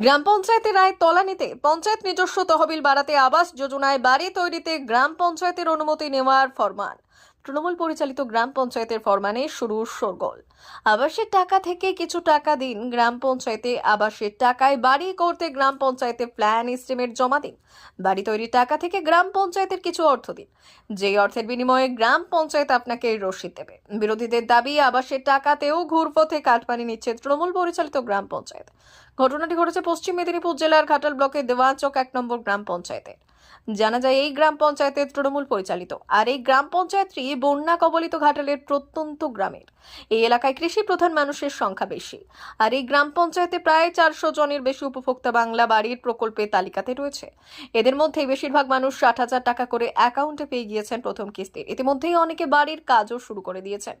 গ্রাম পঞ্চায়েতের রায় তলানিতে পঞ্চায়েত নিজস্ব তহবিল বাড়াতে আবাস যোজনায় বাড়ি তৈরিতে গ্রাম পঞ্চায়েতের অনুমতি নেওয়ার ফরমান। তৃণমূল পরিচালিত গ্রাম পঞ্চায়েতের ফরমানে শুরু শোরগোল। আবাসের টাকা থেকে কিছু টাকা দিন গ্রাম পঞ্চায়েতে। আবাসের টাকায় বাড়ি করতে গ্রাম পঞ্চায়েতে প্ল্যান এস্টিমেট জমা দিন। বাড়ি তৈরির টাকা থেকে গ্রাম পঞ্চায়েতের কিছু অর্থ দিন। যেই অর্থের বিনিময়ে গ্রাম পঞ্চায়েত আপনাকে রসিদ দেবে। বিরোধীদের দাবি, আবাসের টাকাতেও ঘুরপথে কাটপানি নিচ্ছে তৃণমূল পরিচালিত গ্রাম পঞ্চায়েত। ঘটনাটি ঘটেছে পশ্চিম মেদিনীপুর জেলার ঘাটাল ব্লকের দেওয়াচক এক নম্বর গ্রাম পঞ্চায়েতের। জানা যায় এই গ্রাম পঞ্চায়েতের তৃণমূল পরিচালিত, আর এই গ্রাম পঞ্চায়েতটি বন্যা কবলিত ঘাটালের প্রত্যন্ত গ্রামের। এই এলাকায় কৃষি প্রধান মানুষের সংখ্যা বেশি, আর এই গ্রাম পঞ্চায়েতে প্রায় চারশো জনের বেশি উপভোক্তা বাংলা বাড়ির প্রকল্পের তালিকাতে রয়েছে। এদের মধ্যে বেশিরভাগ মানুষ ষাট হাজার টাকা করে অ্যাকাউন্টে পেয়ে গিয়েছেন প্রথম কিস্তির। ইতিমধ্যেই অনেকে বাড়ির কাজও শুরু করে দিয়েছেন।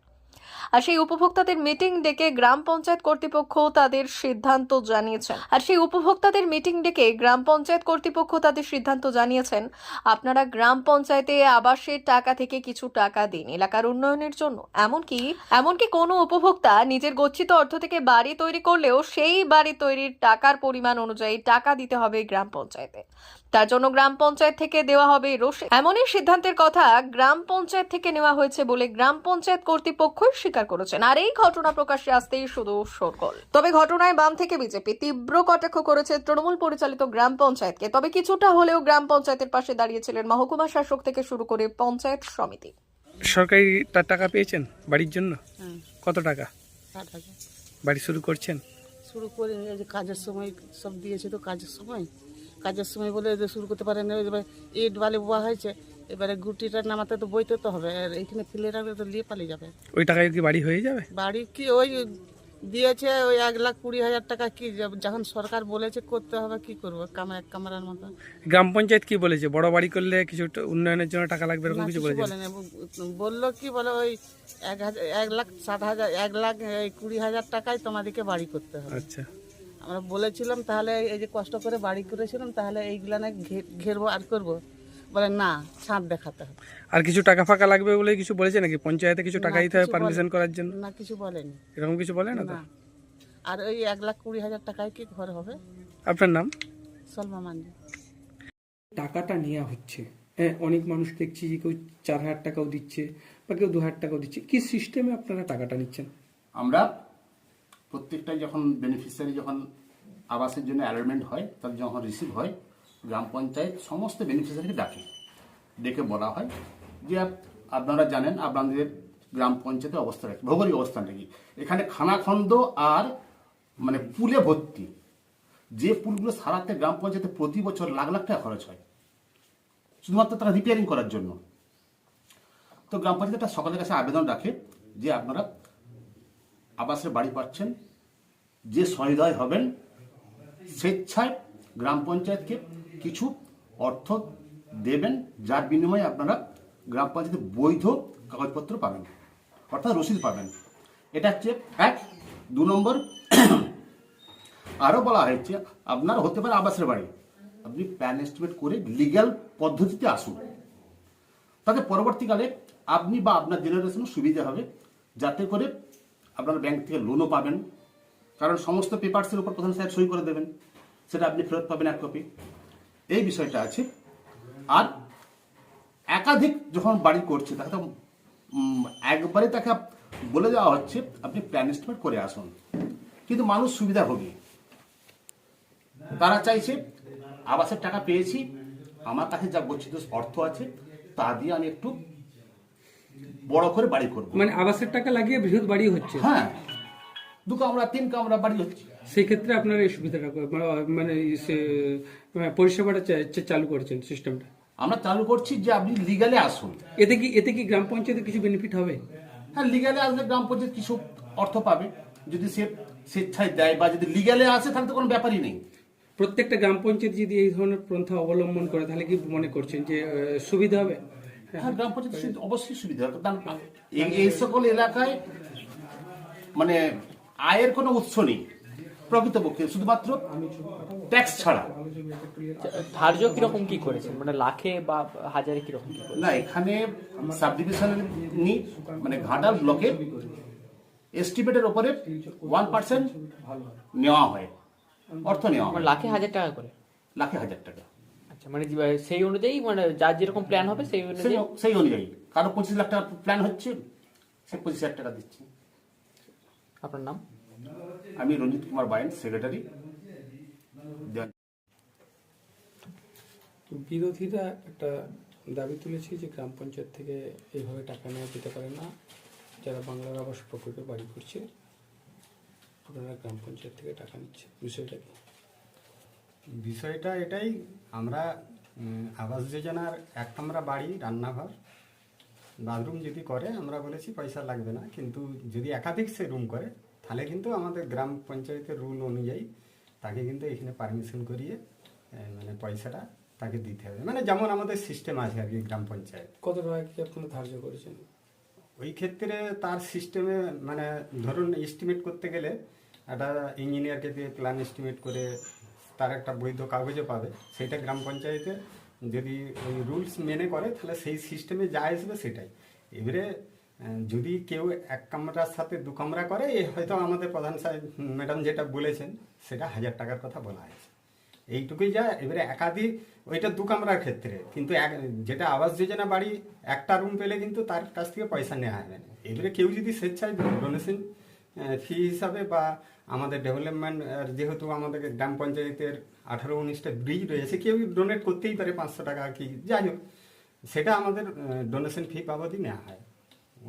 আর সেই উপভোক্তাদের মিটিং ডেকে গ্রাম পঞ্চায়েত কর্তৃপক্ষ তাদের সিদ্ধান্ত জানিয়েছেন। আর সেই উপভোক্তাদের মিটিং ডেকে গ্রাম পঞ্চায়েত কর্তৃপক্ষ তাদের সিদ্ধান্ত জানিয়েছেন, আপনারা গ্রাম পঞ্চায়েতে আবাসের টাকা থেকে কিছু টাকা দিন, এলাকার উন্নয়নের জন্য। এমনকি এমনকি কোনো উপভোক্তা নিজের গচ্ছিত অর্থ থেকে বাড়ি তৈরি করলেও সেই বাড়ি তৈরির টাকার পরিমাণ অনুযায়ী টাকা দিতে হবে গ্রাম পঞ্চায়েতে। তার জন্য গ্রাম পঞ্চায়েত থেকে দেওয়া হবে রসিদ এমনই সিদ্ধান্তের কথা গ্রাম পঞ্চায়েত থেকে নেওয়া হয়েছে বলে গ্রাম পঞ্চায়েত কর্তৃপক্ষই স্বীকার করেছেন। আর এই ঘটনা প্রকাশ্যে আসতেই শুধু শোরগোল। তবে ঘটনায় বাম থেকে বিজেপি তীব্র কটাক্ষ করেছে তৃণমূল পরিচালিত গ্রাম পঞ্চায়েতকে। তবে কিছুটা হলেও গ্রাম পঞ্চায়েতের পাশে দাঁড়িয়েছিলেন মহকুমা শাসক থেকে শুরু করে পঞ্চায়েত সমিতি। সরকারি টা- টাকা পেয়েছেন বাড়ির জন্য? কত টাকা? বাড়ি শুরু করছেন? শুরু করে কাজের সময় সব দিয়েছে তো কাজের সময়? কাজের সময় বলে যে শুরু করতে পারেন এবার ইট বালি বোয়া হয়েছে এবারে গুটিটা নামাতে তো বইতে তো হবে আর এইখানে ফেলে রাখলে তো নিয়ে পালিয়ে যাবে। ওই টাকায় কি বাড়ি হয়ে যাবে? বাড়ি কি ওই দিয়েছে ওই এক লাখ কুড়ি হাজার টাকা কি যখন সরকার বলেছে করতে হবে কি করব? কামা এক কামরার মতো। গ্রাম পঞ্চায়েত কি বলেছে? বড় বাড়ি করলে কিছু উন্নয়নের জন্য টাকা লাগবে এরকম কিছু বলেছে? বলল কি বলে ওই এক হাজার এক লাখ সাত হাজার এক লাখ কুড়ি হাজার টাকায় তোমাদেরকে বাড়ি করতে হবে। আচ্ছা। আমরা বলেছিলাম তাহলে এই যে কষ্ট করে বাড়ি করেছিলাম তাহলে এইগুলা না ঘেরবো আর করব? বলে না ছাদ দেখাতে হবে। আর কিছু টাকা ফাঁকা লাগবে বলে কিছু বলেছে নাকি? পঞ্চায়েতে কিছু টাকা দিতে হবে পারমিশন করার জন্য? না কিছু বলেনি। এরকম কিছু বলে না না। আর ওই এক লাখ কুড়ি হাজার টাকায় কি ঘর হবে? আপনার নাম? সলমা মান্ডি। টাকাটা নেওয়া হচ্ছে। হ্যাঁ অনেক মানুষ দেখছি যে কেউ চার হাজার টাকাও দিচ্ছে বা কেউ দু হাজার টাকাও দিচ্ছে। কি সিস্টেমে আপনারা টাকাটা নিচ্ছেন? আমরা প্রত্যেকটাই যখন বেনিফিশিয়ারি যখন আবাসের জন্য অ্যালটমেন্ট হয় তাদের যখন রিসিভ হয়, গ্রাম পঞ্চায়েত সমস্ত বেনিফিশিয়ারিকে ডাকে। ডেকে বলা হয় যে আপনারা জানেন আপনাদের গ্রাম পঞ্চায়েতের অবস্থা রাখি ভৌগোলিক অবস্থান রাখি এখানে খানাখন্দ আর মানে পুলে ভর্তি। যে পুলগুলো সারাতে গ্রাম পঞ্চায়েতে প্রতি বছর লাখ লাখ টাকা খরচ হয়। শুধুমাত্র তারা রিপেয়ারিং করার জন্য। তো গ্রাম পঞ্চায়েত সকলের কাছে আবেদন রাখে যে, আপনারা আবাসের বাড়ি পাচ্ছেন, যে সহৃদয় হবেন, স্বেচ্ছায় গ্রাম পঞ্চায়েতকে কিছু অর্থ দেবেন, যার বিনিময়ে আপনারা গ্রাম পঞ্চায়েতে বৈধ কাগজপত্র পাবেন, অর্থাৎ রসিদ পাবেন। এটা হচ্ছে এক। দু নম্বর আরও বলা হয়েছে, আপনার হতে পারে আবাসের বাড়ি। আপনি প্ল্যান এস্টিমেট করে লিগ্যাল পদ্ধতিতে আসুন। তাতে পরবর্তীকালে আপনি বা আপনার জেনারেশনের সুবিধা হবে, যাতে করে আপনার ব্যাংক থেকে লোনও পাবেন। কারণ সমস্ত পেপারসের উপর প্রধান সাহেব সই করে দেবেন। সেটা আপনি ফেরত পাবেন এক কপি এই বিষয়টা আছে। আর একাধিক যখন বাড়ি করছে, তাকে তো একবারে তাকে বলে দেওয়া হচ্ছে, আপনি প্ল্যান এস্টিমেট করে আসুন। কিন্তু মানুষ সুবিধাভোগী তারা চাইছে, আবাসের টাকা পেয়েছি, আমার কাছে যা গচ্ছিত অর্থ আছে, তা দিয়ে আমি একটু বড় করে বাড়ি করব। মানে আবাসের টাকা লাগিয়ে বৃহৎ বাড়ি হচ্ছে। হ্যাঁ। দু কামরা তিন কামরা বাড়ি হচ্ছে। সেই ক্ষেত্রে আপনারা এই সুবিধাটা মানে- মানে মানে পরিষেবাটা চালু করেছেন সিস্টেমটা? আমরা চালু করছি যে আপনি লিগালে আসুন। এতে কি এতে কি গ্রাম পঞ্চায়েতে কিছু বেনিফিট হবে? হ্যাঁ লিগালে আসলে গ্রাম পঞ্চায়েত কিছু অর্থ পাবে। যদি সে স্বেচ্ছায় দেয় বা যদি লিগালে আসে তাহলে তো কোনো ব্যাপারই নেই। প্রত্যেকটা গ্রাম পঞ্চায়েত যদি এই ধরনের পন্থা অবলম্বন করে তাহলে কি মনে করছেন যে সুবিধা হবে? হ্যাঁ গ্রাম পঞ্চায়েত অবশ্যই সুবিধা। হবে কারণ এই- এই সকল এলাকায় মানে আয়ের কোনো উৎস নেই প্রকৃতপক্ষে। শুধুমাত্র ট্যাক্স ছাড়া। ধার্য কীরকম কি করেছেন? মানে লাখে বা হাজারে কীরকম কি না এখানে সাব ডিভিশনের নি মানে ঘাটাল ব্লকে এস্টিমেটের ওপরে ওয়ান পার্সেন্ট নেওয়া হয়। অর্থ নেওয়া মানে হয় লাখে হাজার টাকা করে? লাখে হাজার টাকা। আচ্ছা মানে সেই অনুযায়ী মানে যার যেরকম প্ল্যান হবে সেই অনুযায়ী। সেই অনুযায়ী। কারও পঁচিশ লাখ টাকা প্ল্যান হচ্ছে সে পঁচিশ হাজার টাকা দিচ্ছে। আপনার নাম? আমি রঞ্জিত কুমার বাইন সেক্রেটারি বিরোধীরা একটা দাবি তুলেছে যে গ্রাম পঞ্চায়েত থেকে এইভাবে টাকা নেওয়া যেতে পারে না। যারা বাংলার আবাস প্রকল্পে বাড়ি করছে আপনারা গ্রাম পঞ্চায়েত থেকে টাকা নিচ্ছে। বিষয়টা কি? বিষয়টা এটাই আমরা আবাস যোজনার এক কামরা বাড়ি রান্নাঘর বাথরুম যদি করে আমরা বলেছি পয়সা লাগবে না কিন্তু যদি একাধিক সে রুম করে তাহলে কিন্তু আমাদের গ্রাম পঞ্চায়েতের রুল অনুযায়ী তাকে কিন্তু এখানে পারমিশন করিয়ে মানে পয়সাটা তাকে দিতে হবে। মানে যেমন আমাদের সিস্টেম আছে আর কি গ্রাম পঞ্চায়েত। কত টাকা কি আপনারা ধার্য করেছেন? ওই ক্ষেত্রে তার সিস্টেমে মানে ধরুন এস্টিমেট করতে গেলে একটা ইঞ্জিনিয়ারকে দিয়ে প্ল্যান এস্টিমেট করে তার একটা বৈধ কাগজে পাবে। সেটা গ্রাম পঞ্চায়েতে যদি ওই রুলস মেনে করে, তাহলে সেই সিস্টেমে যা আসবে সেটাই। এবারে যদি কেউ এক কামরার সাথে দু কামরা করে হয়তো আমাদের প্রধান সাহেব ম্যাডাম যেটা বলেছেন, সেটা হাজার টাকার কথা বলা হয়েছে। এইটুকুই যা, এবারে একাধিক, ওইটা দু কামরার ক্ষেত্রে। কিন্তু এক- যেটা আবাস যোজনা বাড়ি, একটা রুম পেলে কিন্তু তার কাছ থেকে পয়সা নেওয়া হবে না। এবারে কেউ যদি স্বেচ্ছায় ডোনেশন ফি হিসাবে বা আমাদের ডেভেলপমেন্ট যেহেতু আমাদের গ্রাম পঞ্চায়েতের আঠারো উনিশটা ব্রিজ রয়েছে, কেউ ডোনেট করতেই পারে পাঁচশো টাকা কি, যাই হোক। সেটা আমাদের ডোনেশন ফি বাবদই নেওয়া হয়।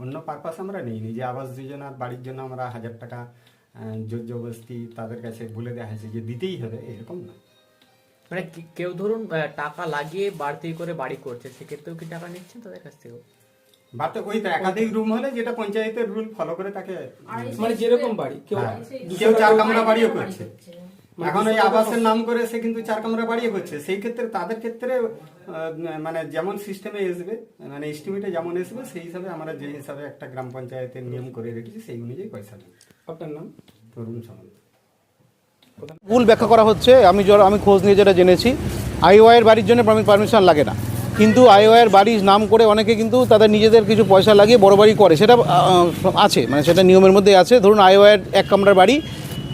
অন্য পারপাস আমরা নিইনি, যে আবাস যোজনার বাড়ির জন্য আমরা হাজার টাকা জোর জবস্তি তাদের কাছে বলে দেওয়া হয়েছে যে দিতেই হবে, এরকম না। মানে কেউ ধরুন টাকা লাগিয়ে বাড়তি করে বাড়ি করছে, সেক্ষেত্রেও কি টাকা নিচ্ছেন তাদের কাছ থেকেও? ওই তো একাধিক রুম হলে যেটা পঞ্চায়েতের রুল ফলো করে তাকে মানে যেরকম বাড়ি কেউ হ্যাঁ, কেউ চার কামরা বাড়িও করছে। এখন ওই আবাসের নাম করে সে কিন্তু চার কামরা বাড়িও করছে। সেই ক্ষেত্রে তাদের ক্ষেত্রে মানে যেমন সিস্টেমে আসবে মানে এস্টিমেটে যেমন আসবে সেই হিসাবে আমরা যে হিসাবে একটা গ্রাম পঞ্চায়েতের নিয়ম করে রেখেছি সেই অনুযায়ী পয়সা আপনার নাম? তরুণ সামন্ত। ভুল ব্যাখ্যা করা হচ্ছে আমি আমি খোঁজ নিয়ে যেটা জেনেছি আইওআইয়ের বাড়ির জন্য পারমিশন লাগে না। কিন্তু আইওআইয়ের বাড়ির নাম করে অনেকে কিন্তু তাদের নিজেদের কিছু পয়সা লাগিয়ে বড় বাড়ি করে। সেটা আছে মানে সেটা নিয়মের মধ্যে আছে। ধরুন আইওআইয়ের এক কামরার বাড়ি,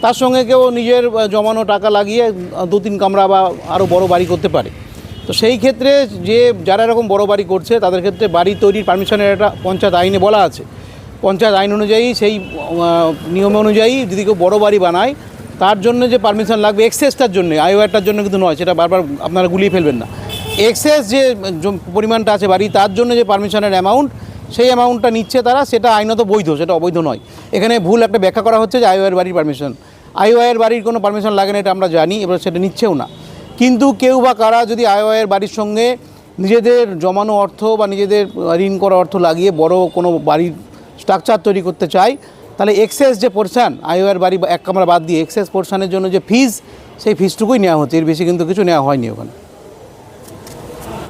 তার সঙ্গে কেউ নিজের জমানো টাকা লাগিয়ে দু তিন কামরা বা আরও বড় বাড়ি করতে পারে। তো সেই ক্ষেত্রে যে, যারা এরকম বড় বাড়ি করছে, তাদের ক্ষেত্রে বাড়ি তৈরির পারমিশনের একটা পঞ্চায়েত আইনে বলা আছে। পঞ্চায়েত আইন অনুযায়ী সেই নিয়ম অনুযায়ী যদি কেউ বড় বাড়ি বানায়, তার জন্য যে পারমিশন লাগবে, এক্সেসটার জন্য আইওয়ারটার জন্য কিন্তু নয়, সেটা বারবার আপনারা গুলিয়ে ফেলবেন না। এক্সেস যে পরিমাণটা আছে বাড়ি, তার জন্য যে পারমিশনের অ্যামাউন্ট সেই অ্যামাউন্টটা নিচ্ছে তারা, সেটা আইনত বৈধ, সেটা অবৈধ নয়। এখানে ভুল একটা ব্যাখ্যা করা হচ্ছে যে আইওয়ার বাড়ির পারমিশন আইওয়াইয়ের বাড়ির কোনো পারমিশন লাগে না, এটা আমরা জানি, এবার সেটা নিচ্ছেও না। কিন্তু কেউ বা কারা যদি আইওয়াইয়ের বাড়ির সঙ্গে নিজেদের জমানো অর্থ বা নিজেদের ঋণ করা অর্থ লাগিয়ে বড় কোনো বাড়ির স্ট্রাকচার তৈরি করতে চায়, তাহলে এক্সেস যে পোর্শান আইওয়ার বাড়ি এক কামরা বাদ দিয়ে এক্সেস পোর্শানের জন্য যে ফিজ সেই ফিজটুকুই নেওয়া হচ্ছে। এর বেশি কিন্তু কিছু নেওয়া হয়নি ওখানে।